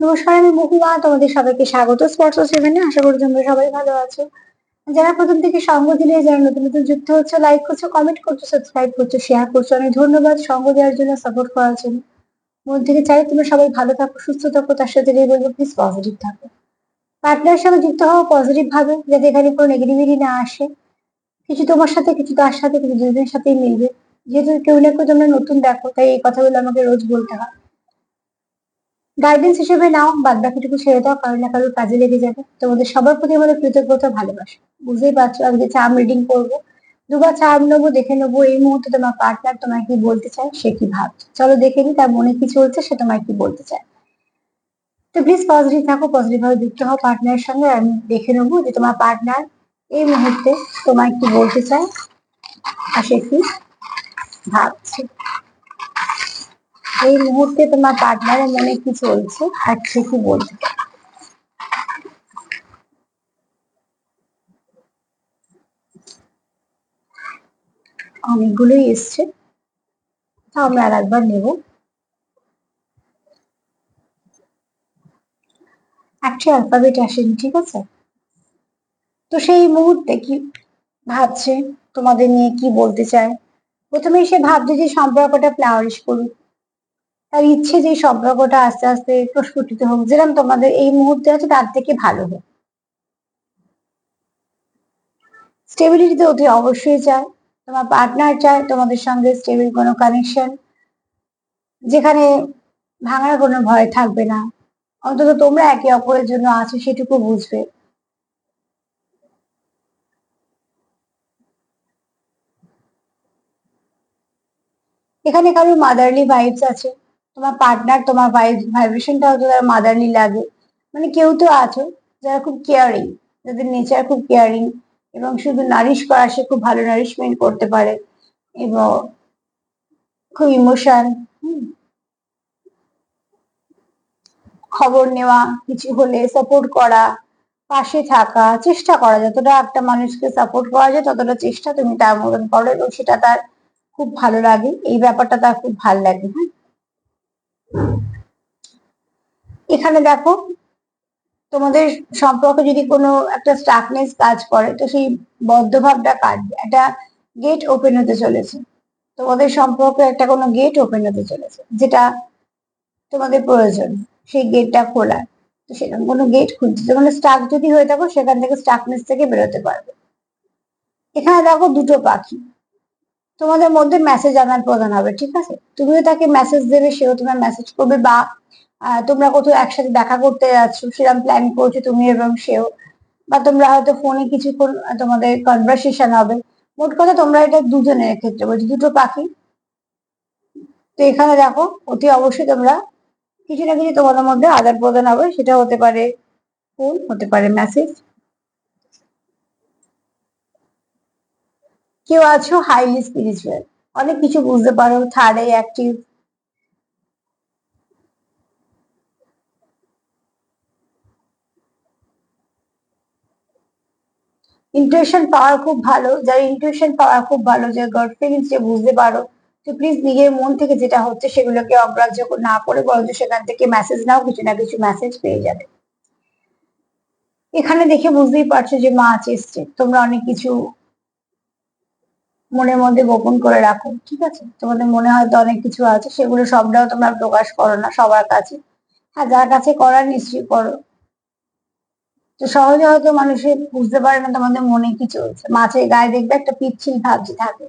নমস্কার, আমি মহুয়া তোমাদের সবাইকে স্বাগত স্পর্শ সেভেনে আশা করি তোমরা সবাই ভালো আছো। যারা প্রথম থেকে সঙ্গ দিলে, যারা নতুন নতুন যুক্ত হচ্ছে লাইক করছ কমেন্ট করছ সাবস্ক্রাইব করছ শেয়ার করছ অনেক ধন্যবাদ সঙ্গ দেওয়ার জন্য সাপোর্ট করার জন্য। মন থেকে চাই তোমরা সবাই ভালো থাকো, সুস্থ থাকো, তার সাথে এই বলব প্লিজ পজিটিভ থাকো। পার্টনারের সাথে যুক্ত হওয়া পজিটিভ ভাবে, যাতে এখানে কোনো নেগেটিভিটি না আসে। কিছু তোমার সাথে, কিছু তার সাথে, কিছু দুজনের সাথেই মিলবে। যেহেতু কেউ না কেউ তোমরা নতুন দেখো, তাই এই কথাগুলো আমাকে রোজ বলতে হয়। গাইডেন্স হিসেবে নাও বাদ বাকিটুকু ছেড়ে দাও কারও না কারোর কাজে লেগে যাবে। তোমাদের সবার প্রতি আমাদের কৃতজ্ঞতা, ভালোবাসা। বুঝতেই পারছ আমি আজকে চার্ম রিডিং করব। দুবার চার্ম নেব, দেখে নেব এই মুহূর্তে তোমার পার্টনার তোমায় কি বলতে চায়, সে কি ভাবছে। চলো দেখে নি তার মনে কি চলছে, সে তোমায় কি বলতে চায়। তো প্লিজ পজিটিভ থাকো পজিটিভ ভাবে যুক্ত হও পার্টনারের সঙ্গে, আমি দেখে নেব যে তোমার পার্টনার এই মুহূর্তে তোমায় কি বলতে চায়, আর সে কি ভাবছে। এই মুহূর্তে তোমার পার্টনারের মনে কি চলছে? আর সে কি চায়? অনেকগুলোই এসছে। তা আমরা আর একবার নেব। একটি অ্যালফাবেট আসেনি, ঠিক আছে? তো সেই মুহূর্তে কি ভাবছে? তোমাদের নিয়ে কি বলতে চায়? প্রথমেই সে ভাবছে যে সম্পর্কটা ফ্লাওয়ারিশ করুক। তার ইচ্ছে যে সম্পর্কটা আস্তে আস্তে প্রস্ফুটিত হোক যেরকম তোমাদের এই মুহূর্তে আছে তার থেকে ভালো হোক। স্টেবিলিটি তো অতি অবশ্যই চায় তোমার পার্টনার চায়, তোমাদের সঙ্গে স্টেবিল কোনো কানেকশন যেখানে ভাঙার কোনো ভয় থাকবে না। অন্তত তোমরা একে অপরের জন্য আছো সেটুকু বুঝবে। এখানে কারোর মাদারলি ভাইবস আছে। তোমার পার্টনার তোমার ভাইব্রেশনটা হয়তো তার মাদারলি লাগে। মানে কেউ তো আছো যারা খুব কেয়ারিং যাদের নেচার খুব কেয়ারিং এবং শুধু নারিশ করা, সে খুব ভালো নারিশমেন্ট করতে পারে এবং খুব ইমোশন খবর নেওয়া, কিছু হলে সাপোর্ট করা, পাশে থাকা, চেষ্টা করা, যতটা একটা মানুষকে সাপোর্ট করা যায়, ততটা চেষ্টা তুমি তার মতন করো এবং সেটা তার খুব ভালো লাগে। এই ব্যাপারটা তার খুব ভালো লাগে হ্যাঁ এখানে দেখো, তোমাদের সম্পর্কে যদি কোনো একটা স্টাকনেস কাজ করে, তো সেই বদ্ধভাবটা কাটবে। একটা গেট ওপেন হতে চলেছে। তোমাদের সম্পর্কে একটা কোনো গেট ওপেন হতে চলেছে, যেটা তোমাদের প্রয়োজন, সেই গেটটা খোলার তো সেরকম কোনো গেট খুলছে মানে স্টাক যদি হয়ে থাকো, সেখান থেকে স্টাকনেস থেকে বেরোতে পারবে। এখানে দেখো দুটো পাখি। তোমাদের মধ্যে মেসেজ আদান প্রদান হবে, ঠিক আছে? তুমিও তাকে মেসেজ দেবে, সেও তোমার মেসেজ করবে বা তোমরা কোথাও একসাথে দেখা করতে যাচ্ছ, সেরকম প্ল্যান করছ তুমি এবং সেও। বা তোমরা হয়তো ফোনে কিছুক্ষণ তোমাদের কনভারসেশন হবে। মোট কথা তোমরা এটা দুজনের ক্ষেত্রে, বলছি দুটো পাখি। তো এখানে দেখো, অতি অবশ্যই তোমরা কিছু না কিছু তোমাদের মধ্যে আদান প্রদান হবে, সেটা হতে পারে ফোন হতে পারে মেসেজ কেউ আছো? হাইলি স্পিরিচুয়াল অনেক কিছু বুঝতে পারো থার্ডে অ্যাক্টিভ ইন্টুয়েশন পাওয়ার খুব ভালো। যার ইন্টুয়েশন পাওয়ার খুব ভালো, যে গড ফিলিংস যে বুঝতে পারো, তো প্লিজ নিজের মন থেকে যেটা হচ্ছে সেগুলোকে অগ্রাহ্য না করে বরঞ্চ সেখান থেকে মেসেজ নাও, কিছু না কিছু মেসেজ পেয়ে যাবে। এখানে দেখে বুঝতেই পারছ যে মাছ এসছে। তোমরা অনেক কিছু মনের মধ্যে গোপন করে রাখো। ঠিক আছে? তোমাদের মনে হয়তো অনেক কিছু আছে, সেগুলো সবটাও তোমরা প্রকাশ করো না সবার কাছে। হ্যাঁ যার কাছে করার নিশ্চয়ই করো। তো সহজে হয়তো মানুষের বুঝতে পারে না তোমাদের মনে কি চলছে। মাছের গায়ে দেখবে একটা পিচ্ছিল ভাবছি থাকে।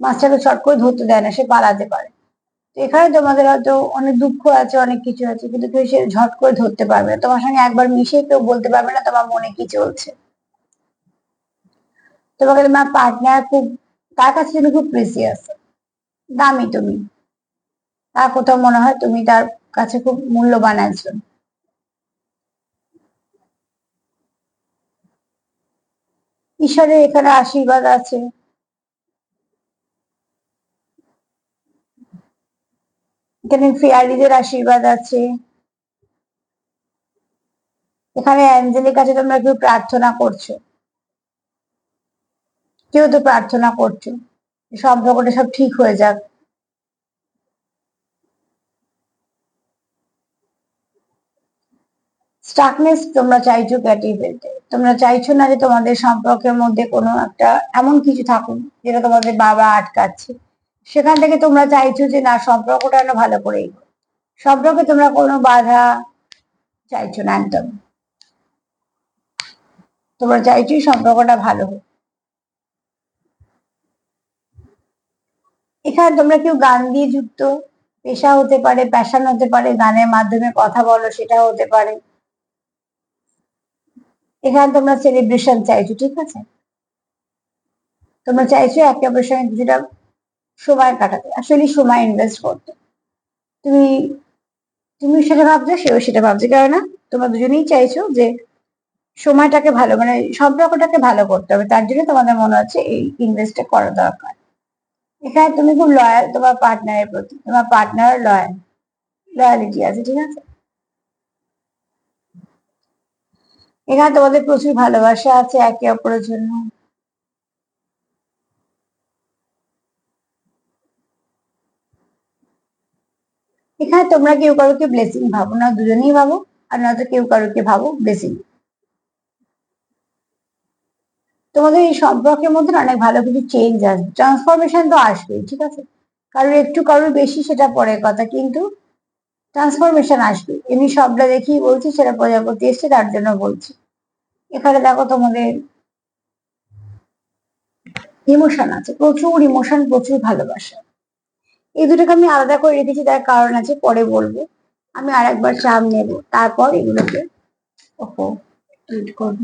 মাছটাকে চট করে ধরতে দেয় না, সে পালাতে পারে। তো এখানে তোমাদের হয়তো অনেক দুঃখ আছে, অনেক কিছু আছে, কিন্তু কেউ সে ঝট করে ধরতে পারবে না। তোমার সঙ্গে একবার মিশে কেউ বলতে পারবে না তোমার মনে কি চলছে। তোমাকে তোমার পার্টনার খুব তার কাছে তুমি খুব প্রেসিয়াস দামি তুমি। তার কোথাও মনে হয় তুমি তার কাছে খুব মূল্যবান একজন। ঈশ্বরের এখানে আশীর্বাদ আছে। এখানে ফেয়ারিদের আশীর্বাদ আছে। এখানে অ্যাঞ্জেলির কাছে তোমরা কেউ প্রার্থনা করছ। কেউ তো প্রার্থনা করছ। সম্পর্কটা সব ঠিক হয়ে যাক। স্টাকনেস তোমরা চাইছো কাটিয়ে ফেলতে তোমরা চাইছো না যে তোমাদের সম্পর্কের মধ্যে কোনো একটা এমন কিছু থাকুক যেটা তোমাদের বাবা আটকাচ্ছে। সেখান থেকে তোমরা চাইছো যে না, সম্পর্কটা যেন ভালো করে সম্পর্কে তোমরা কোনো বাধা চাইছো না, একদম। তোমরা চাইছো সম্পর্কটা ভালো হোক। এখানে তোমরা কেউ গান দিয়ে যুক্ত? পেশা হতে পারে প্যাশন হতে পারে, গানের মাধ্যমে কথা বলো সেটা হতে পারে। এখানে তোমরা সেলিব্রেশন চাইছো, ঠিক আছে? তোমরা চাইছো একে অপরের সঙ্গে কিছুটা সময় কাটাতে। আসলে সময় ইনভেস্ট করতে। তুমি তুমি সেটা ভাবছ, সেও সেটা ভাবছে। কেননা, তোমরা দুজনেই চাইছো যে সময়টাকে ভালো মানে সম্পর্কটাকে ভালো করতে হবে। তার জন্য তোমাদের মনে হচ্ছে এই ইনভেস্টটা করা দরকার। এখানে তুমি খুব লয়াল তোমার পার্টনারের প্রতি, তোমার পার্টনার লয়াল লয়ালিটি আছে, ঠিক আছে? এখানে তোমাদের প্রচুর ভালোবাসা আছে একে অপরের জন্য। এখানে তোমরা কেউ কারোকে ব্লেসিং ভাবো না, দুজনেই ভাবো, আর নয়তো কেউ কারোকে ভাবো ব্লেসিং তোমাদের এই সম্পর্কের মধ্যে অনেক ভালো কিছু চেঞ্জ আসবে। ট্রান্সফরমেশন তো আসবেই, ঠিক আছে? কারোর একটু কারোর বেশি সেটা পরের কথা, কিন্তু ট্রান্সফরমেশন আসবে এমনি সবটা দেখেই বলছি, সেটা প্রজাপতি এসছে, তার জন্য বলছি। এখানে দেখো তোমাদের ইমোশন আছে, প্রচুর ইমোশন প্রচুর ভালোবাসা। এই দুটোকে আমি আলাদা করে রেখেছি, তার কারণ আছে, পরে বলব। আমি আর একবার চাপ নেব, তারপর এগুলোকে, ওহো করব।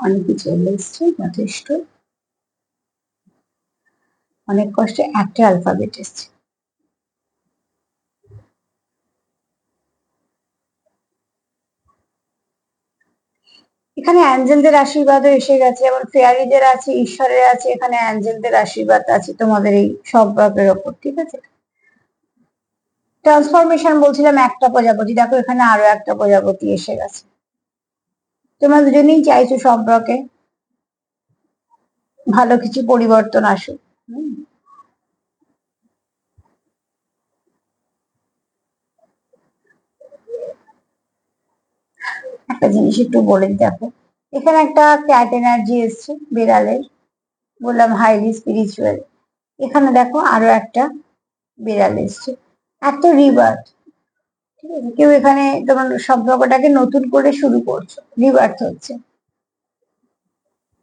অনেক কিছু এসছে, যথেষ্ট। অনেক কষ্টে একটা অ্যালফাবেট এসছে। এখানে অ্যাঞ্জেলদের আশীর্বাদও এসে গেছে যেমন ফেয়ারিদের আছে, ঈশ্বরের আছে, এখানে অ্যাঞ্জেলদের আশীর্বাদ আছে, তোমাদের এই সম্পর্কের ওপর, ঠিক আছে? ট্রান্সফরমেশন বলছিলাম একটা প্রজাপতি, দেখো এখানে আরও একটা প্রজাপতি এসে গেছে। তোমরা দুজনেই চাইছো সম্পর্কে ভালো কিছু পরিবর্তন আসুক। একটা জিনিস একটু বলে দেখো। এখানে একটা ক্যাট এনার্জি এসছে বিড়ালের। বললাম হাইলি স্পিরিচুয়াল এখানে দেখো আরও একটা বিড়াল এসছে। একটা রিবার্থ ঠিক আছে কেউ এখানে তোমার সম্পর্কটাকে নতুন করে শুরু করছ রিবার্থ হচ্ছে।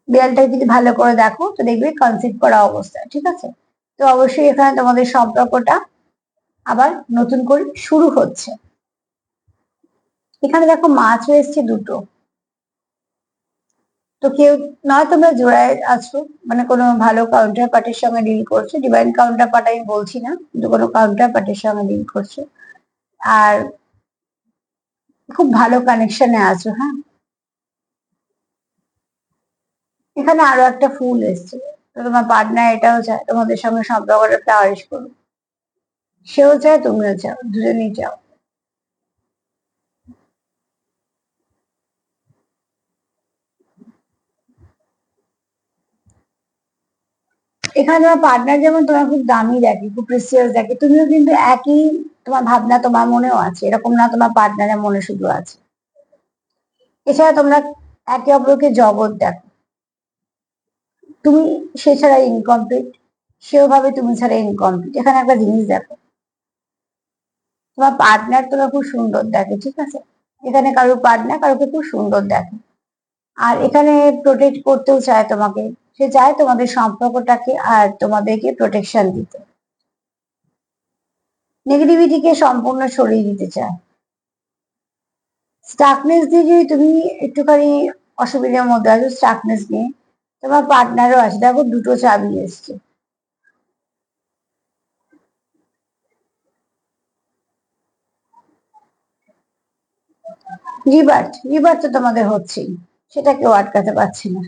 বিড়ালটাকে যদি ভালো করে দেখো, তো দেখবে কনসিভ করা অবস্থা, ঠিক আছে? তো অবশ্যই এখানে তোমাদের সম্পর্কটা আবার নতুন করে শুরু হচ্ছে। এখানে দেখো মাছ এসছে দুটো। তো কেউ নয় তোমরা জোড়ায় আছো মানে কোনো ভালো কাউন্টার পার্টির সঙ্গে ডিল করছ। ডিভাইন কাউন্টার পার্ট আমি বলছি না, কিন্তু কোনো কাউন্টার পার্টির সঙ্গে ডিল করছ। আর খুব ভালো কানেকশনে আছো হ্যাঁ? এখানে আরও একটা ফুল এসছে। তোমার পার্টনার এটাও চায়, তোমাদের সঙ্গে সম্পর্কটা ফ্লাওয়ারিশ করুক। সেও চায়, তুমিও চাও, দুজনেই চাও। এখানে তোমার পার্টনার যেমন তোমার খুব দামি দেখে, খুব প্রেসিয়াস দেখে, তুমিও কিন্তু একই তোমার ভাবনা তোমার মনেও আছে, এরকম না তোমার পার্টনারের মনে শুধু আছে। এছাড়া তোমরা একে অপরকে জগৎ দেখো। তুমি সে ছাড়া ইনকমপ্লিট সেও ভাবে তুমি ছাড়া ইনকমপ্লিট এখানে একটা জিনিস দেখো। তোমার পার্টনার তোমার খুব সুন্দর দেখে, ঠিক আছে? এখানে কারও পার্টনার কারোকে খুব সুন্দর দেখে। আর এখানে প্রোটেক্ট করতেও চায় তোমাকে। সে চায় তোমাদের সম্পর্কটাকে আর তোমাদেরকে প্রোটেকশন দিতে। নেগেটিভিটিকে সম্পূর্ণ সরিয়ে দিতে চায়। স্টাকনেস দিয়ে যদি তুমি একটুখানি অসুবিধার মধ্যে আছো স্টাকনেস নিয়ে তোমার পার্টনারও আছে। দেখো দুটো চাবি এসছে। রিবার্থ রিবার্থ তো তোমাদের হচ্ছেই। সেটা কেউ আটকাতে পারছে না।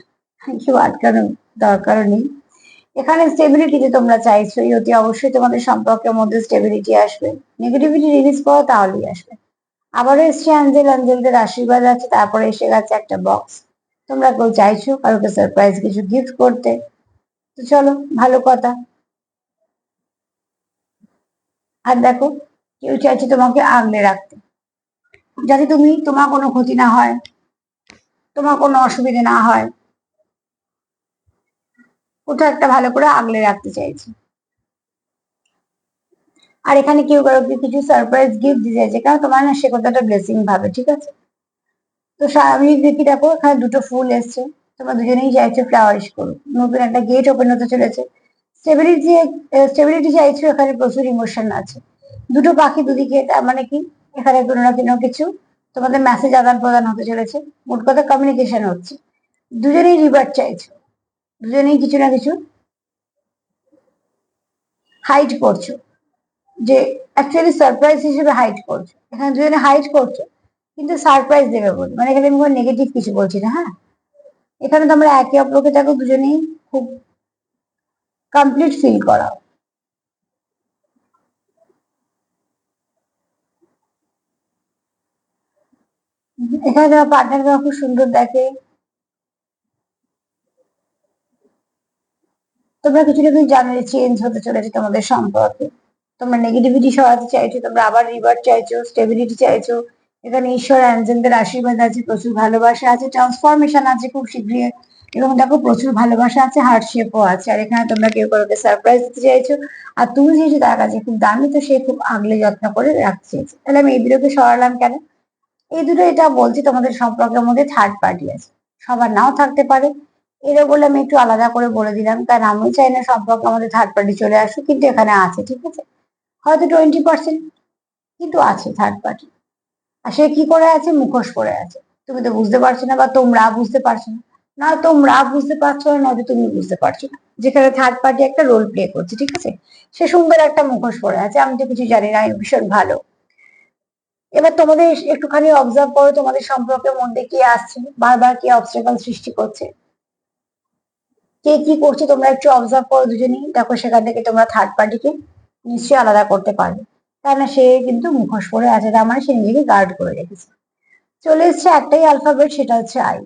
কেউ আটকানোর দরকারও নেই। এখানে স্টেবিলিটি তোমরা চাইছো, এই অতি অবশ্যই তোমাদের সম্পর্কের মধ্যে স্টেবিলিটি আসবে। নেগেটিভিটি রিলিজ করো তাহলেই আসবে। আবারও এসছে অ্যাঞ্জেল অ্যাঞ্জেলদের আশীর্বাদ আছে, তারপরে এসে গেছে একটা বক্স তোমরা কেউ চাইছো কারোকে সারপ্রাইজ কিছু গিফট করতে। তো চলো, ভালো কথা। আর দেখো, কেউ চাইছে তোমাকে আগলে রাখতে। যাতে তুমি তোমার কোনো ক্ষতি না হয়, তোমার কোনো অসুবিধা না হয় ওটা একটা ভালো করে আগলে রাখতে চাইছি। আর এখানে কেউ কারোকে কিছু সারপ্রাইজ গিফট দিতে চাইছে, কারণ তোমার না সে কথাটা ব্লেসিং ভাবে ঠিক আছে? তো স্বাভাবিক দেখি, দেখো, এখানে দুটো ফুল এসছে। তোমরা দুজনেই চাইছো ফ্লাওয়ারিশ করো। নতুন একটা গেট ওপেন হতে চলেছে। স্টেবিলিটি স্টেবিলিটি চাইছো, এখানে প্রচুর ইমোশন আছে। দুটো পাখি দুদিকে, তার মানে কি? এখানে কোনো না কোনো কিছু তোমাদের মেসেজ আদান প্রদান হতে চলেছে। মোট কথা কমিউনিকেশন হচ্ছে। দুজনেই রিভার্ট চাইছো। দুজনেই কিছু না কিছু হাইট করছ। যে অ্যাকচুয়ালি সারপ্রাইজ হিসেবে হাইট করছ। এখানে দুজনে হাইট করছ, কিন্তু সারপ্রাইজ দেবে বলে। মানে এখানে আমি কোনো নেগেটিভ কিছু বলছি না হ্যাঁ? এখানে তোমরা একে অপরকে দেখো, দুজনেই খুব কমপ্লিট ফিল করাও। এখানে তোমার পার্টনার খুব সুন্দর দেখে। তোমরা কিছু না কিছু জানো চেঞ্জ হতে চলেছে তোমাদের সম্পর্কে। তোমরা নেগেটিভিটি সরাতে চাইছো, তোমরা আবার রিভার্ট চাইছো স্টেবিলিটি চাইছো। এখানে ঈশ্বর অ্যাঞ্জেলদের আশীর্বাদ আছে, প্রচুর ভালোবাসা আছে ট্রান্সফরমেশন আছে খুব শীঘ্রই। এবং দেখো, প্রচুর ভালোবাসা আছে হার্ট শেপও আছে। আর এখানে তোমরা কেউ কাউকে সারপ্রাইজ দিতে চাইছো। আর তুমি যেহেতু তার কাছে খুব দামি, তো সে খুব আগলে যত্ন করে রাখতে চাইছে। তাহলে আমি এই দুটোকে সরালাম কেন? এই দুটো এটা বলছি তোমাদের সম্পর্কের মধ্যে থার্ড পার্টি আছে। সবার নাও থাকতে পারে। এরা বলে আমি একটু আলাদা করে বলে দিলাম। কারণ আমি চাই না সম্পর্কে আমাদের থার্ড পার্টি চলে আসুক, কিন্তু এখানে আছে, ঠিক আছে? হয়তো টোয়েন্টি পার্সেন্ট কিন্তু আছে থার্ড পার্টি আর সে কি করে আছে? মুখোশ করে আছে। তুমি তো বুঝতে পারছ না বা তোমরা বুঝতে পারছ না। না, তোমরা বুঝতে পারছ না, নয়তো তুমি বুঝতে পারছ না। যেখানে থার্ড পার্টি একটা রোল প্লে করছে, ঠিক আছে? সে সুন্দর একটা মুখোশ পরে আছে, আমি তো কিছু জানি না ভীষণ ভালো। এবার তোমাদের একটুখানি অবজার্ভ করো, তোমাদের সম্পর্কের মধ্যে কি আসছে, বারবার কি অবস্ট্রাকল সৃষ্টি করছে। কে কি করছে তোমরা একটু অবজার্ভ করো দুজনেই। দেখো সেখান থেকে তোমরা থার্ড পার্টিকে নিশ্চয়ই আলাদা করতে পারবে। তাই না, সে কিন্তু মুখোশ পরে আছে, তার মানে সে নিজেকে গার্ড করে রেখেছে। চলে এসছে একটাই অ্যালফাবেট সেটা হচ্ছে আই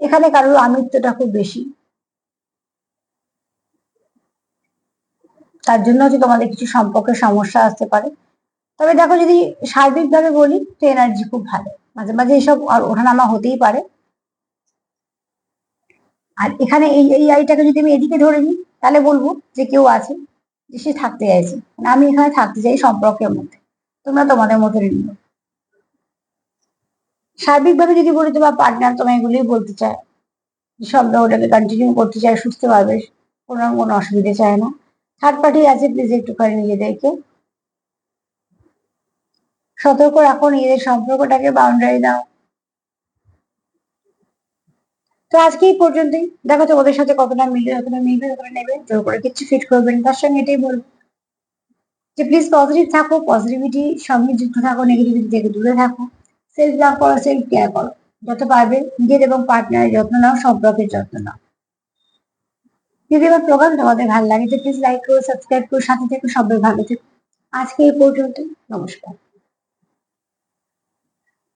এখানে কারোর আমিত্বটা খুব বেশি। তার জন্য হচ্ছে তোমাদের কিছু সম্পর্কের সমস্যা আসতে পারে। তবে দেখো যদি সার্বিকভাবে বলি, তো এনার্জি খুব ভালো। মাঝে মাঝে এসব ওঠানামা হতেই পারে। আর এখানে এই এই আইটাকে যদি আমি এদিকে ধরে নিই, তাহলে বলব যে কেউ আছে যে সে থাকতে চাইছে। মানে আমি এখানে থাকতে চাই সম্পর্কের মধ্যে। তোমরা তোমাদের মতো নিও। সার্বিকভাবে যদি বলি, তোমার পার্টনার তোমায় এগুলোই বলতে চায়। ওটাকে কন্টিনিউ করতে চায়, সুস্থ সুস্থভাবে কোনো কোনো অসুবিধা চায় না। থার্ড পার্টি আছে প্লিজ একটুখানি নিজেদেরকে সতর্ক রাখো, নিজেদের সম্পর্কটাকে বাউন্ডারি দাও। তো আজকে এই পর্যন্তই। দেখো তোমাদের সাথে কতটা মিলবে কতটা মিলবে কতটা নেবে জোর করে কিছু ফিট করবেন তার সঙ্গে এটাই বলব যে প্লিজ পজিটিভ থাকো পজিটিভিটি সঙ্গে যুক্ত থাকো নেগেটিভিটি থেকে দূরে থাকো। সেলফ লাভ করো সেলফ কেয়ার করো। যত পারবে নিজের এবং পার্টনারের যত্ন নাও সম্পর্কের যত্ন নাও। যদি আমার প্রোগ্রাম তোমাদের ভালো লাগে, তো প্লিজ লাইক করো সাবস্ক্রাইব করো, সাথে থেকো, সবাই ভালো থেকো। আজকে এই পর্যন্ত নমস্কার।